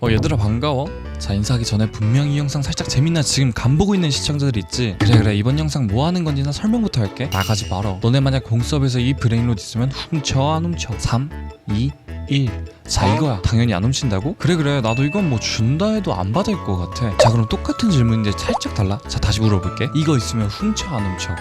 어 얘들아 반가워. 자 인사하기 전에 분명히 이 영상 살짝 재밌나 지금 간 보고 있는 시청자들 있지? 그래 그래. 이번 영상 뭐 하는 건지 나 설명부터 할게. 나가지 말어. 너네 만약 공수업에서 이 브레인롯 있으면 훔쳐 안 훔쳐? 3 2 1 자 이거야. 당연히 안 훔친다고? 그래 그래. 나도 이건 뭐 준다 해도 안 받을 것 같아. 자 그럼 똑같은 질문인데 살짝 달라? 자 다시 물어볼게. 이거 있으면 훔쳐 안 훔쳐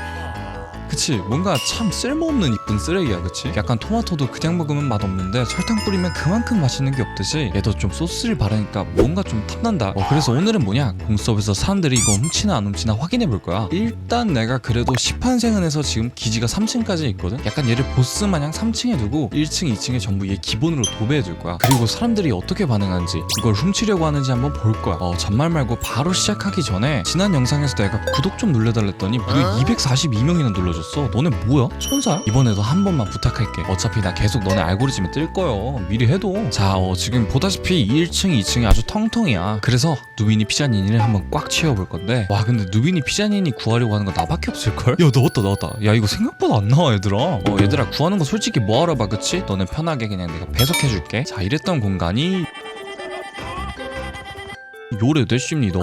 그치? 뭔가 참 쓸모없는 이쁜 쓰레기야 그치? 약간 토마토도 그냥 먹으면 맛없는데 설탕 뿌리면 그만큼 맛있는 게 없듯이 얘도 좀 소스를 바르니까 뭔가 좀 탐난다. 어, 그래서 오늘은 뭐냐? 공수업에서 사람들이 이거 훔치나 안 훔치나 확인해 볼 거야. 일단 내가 그래도 10판생은 해서 지금 기지가 3층까지 있거든? 약간 얘를 보스 마냥 3층에 두고 1층 2층에 전부 얘 기본으로 도배해 줄 거야. 그리고 사람들이 어떻게 반응하는지 이걸 훔치려고 하는지 한번 볼 거야. 어 잔말 말고 바로 시작하기 전에 지난 영상에서 내가 구독 좀 눌러달랬더니 무려 242명이나 눌러 줬어? 너네 뭐야? 천사야? 이번에도 한 번만 부탁할게. 어차피 나 계속 너네 알고리즘에 뜰 거요. 미리 해도 자 어, 지금 보다시피 1층 2층이 아주 텅텅이야. 그래서 누비니 피자니니를 한번 꽉 채워볼 건데. 와 근데 누비니 피자니니 구하려고 하는 거 나밖에 없을걸? 야 나왔다 나왔다. 야 이거 생각보다 안 나와 얘들아. 어 얘들아 구하는 거 솔직히 뭐하러 봐 그치? 너네 편하게 그냥 내가 배속해줄게. 자 이랬던 공간이 요래됐습니다.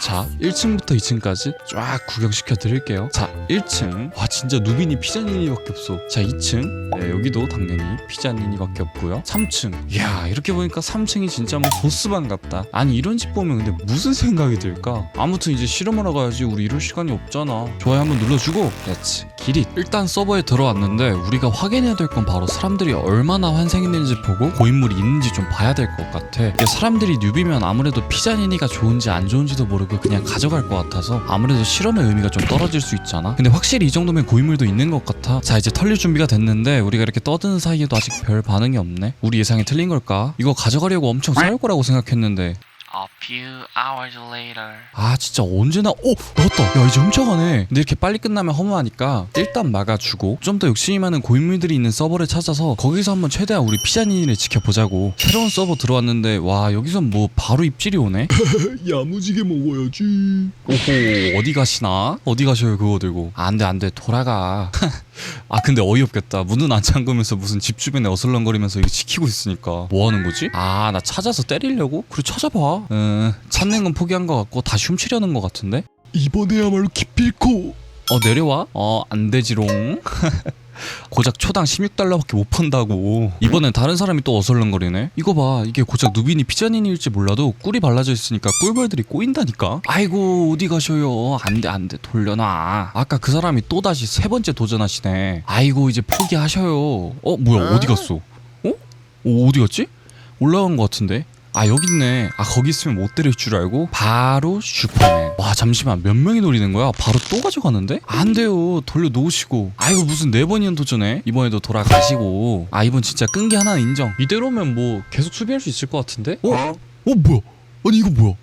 자, 1층부터 2층까지 쫙 구경시켜 드릴게요. 자, 1층. 와, 진짜 누비니 피자니니밖에 없어. 자, 2층. 네, 여기도 당연히 피자니니밖에 없고요. 3층. 이야, 이렇게 보니까 3층이 진짜 뭐 보스방 같다. 아니, 이런 집 보면 근데 무슨 생각이 들까? 아무튼 이제 실험하러 가야지. 우리 이럴 시간이 없잖아. 좋아요 한번 눌러주고. 렛츠 기릿. 일단 서버에 들어왔는데 우리가 확인해야 될 건 바로 사람들이 얼마나 환생했는지 보고 고인물이 있는지 좀 봐야 될 것 같아. 사람들이 뉴비면 아무래도 피자 니니가 좋은지 안 좋은지도 모르고 그냥 가져갈 것 같아서 아무래도 실험의 의미가 좀 떨어질 수 있잖아. 근데 확실히 이 정도면 고인물도 있는 것 같아. 자 이제 털릴 준비가 됐는데 우리가 이렇게 떠드는 사이에도 아직 별 반응이 없네. 우리 예상이 틀린 걸까? 이거 가져가려고 엄청 싸울 거라고 생각했는데 A few hours later. 아 진짜 언제나 오 나왔다. 야 이제 훔쳐가네. 근데 이렇게 빨리 끝나면 허무하니까 일단 막아주고 좀 더 욕심이 많은 고인물들이 있는 서버를 찾아서 거기서 한번 최대한 우리 피자니를 지켜보자고. 새로운 서버 들어왔는데 와 여기선 뭐 바로 입질이 오네? 야무지게 먹어야지. 오호 어디 가시나? 어디 가셔요 그거 들고? 안돼 안돼. 돌아가. 아 근데 어이없겠다. 문은 안 잠그면서 무슨 집 주변에 어슬렁거리면서 이거 지키고 있으니까. 뭐 하는 거지? 아 나 찾아서 때리려고? 그래 찾아봐. 음 찾는 건 포기한 것 같고 다시 훔치려는 것 같은데? 이번에야말로 기필코. 어 내려와? 어 안되지롱. 고작 초당 16달러밖에 못 판다고. 이번엔 다른 사람이 또 어슬렁거리네. 이거 봐 이게 고작 누비니 피자니니일지 몰라도 꿀이 발라져 있으니까 꿀벌들이 꼬인다니까. 아이고 어디 가셔요? 안돼 안돼 돌려놔. 아까 그 사람이 또다시 세 번째 도전하시네. 아이고 이제 포기하셔요. 어 뭐야 어디 갔어? 어? 어 어디 갔지? 올라간 것 같은데 아 여기 있네. 아 거기 있으면 못 때릴 줄 알고 바로 슈퍼맨 와 잠시만. 몇 명이 노리는 거야? 바로 또 가져가는데? 안 돼요. 돌려 놓으시고. 아이고 무슨 네 번이나 도전해 이번에도 돌아가시고. 아 이번 진짜 끈기 하나 인정. 이대로면 뭐 계속 수비할 수 있을 것 같은데? 어? 어? 뭐야? 아니 이거 뭐야?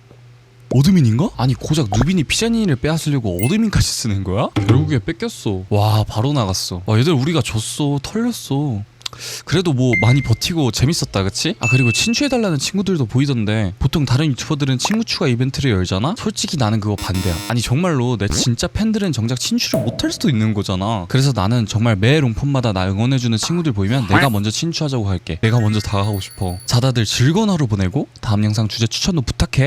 어드민인가? 아니 고작 누비니 피자니를 빼앗으려고 어드민까지 쓰는 거야? 결국에 뺏겼어. 와 바로 나갔어. 와 얘들 우리가 졌어. 털렸어 그래도 뭐 많이 버티고 재밌었다 그치? 아 그리고 친추해달라는 친구들도 보이던데 보통 다른 유튜버들은 친구 추가 이벤트를 열잖아? 솔직히 나는 그거 반대야. 아니 정말로 내 진짜 팬들은 정작 친추를 못할 수도 있는 거잖아. 그래서 나는 정말 매 롱폰마다 나 응원해주는 친구들 보이면 내가 먼저 친추하자고 할게. 내가 먼저 다가가고 싶어. 자 다들 즐거운 하루 보내고 다음 영상 주제 추천도 부탁해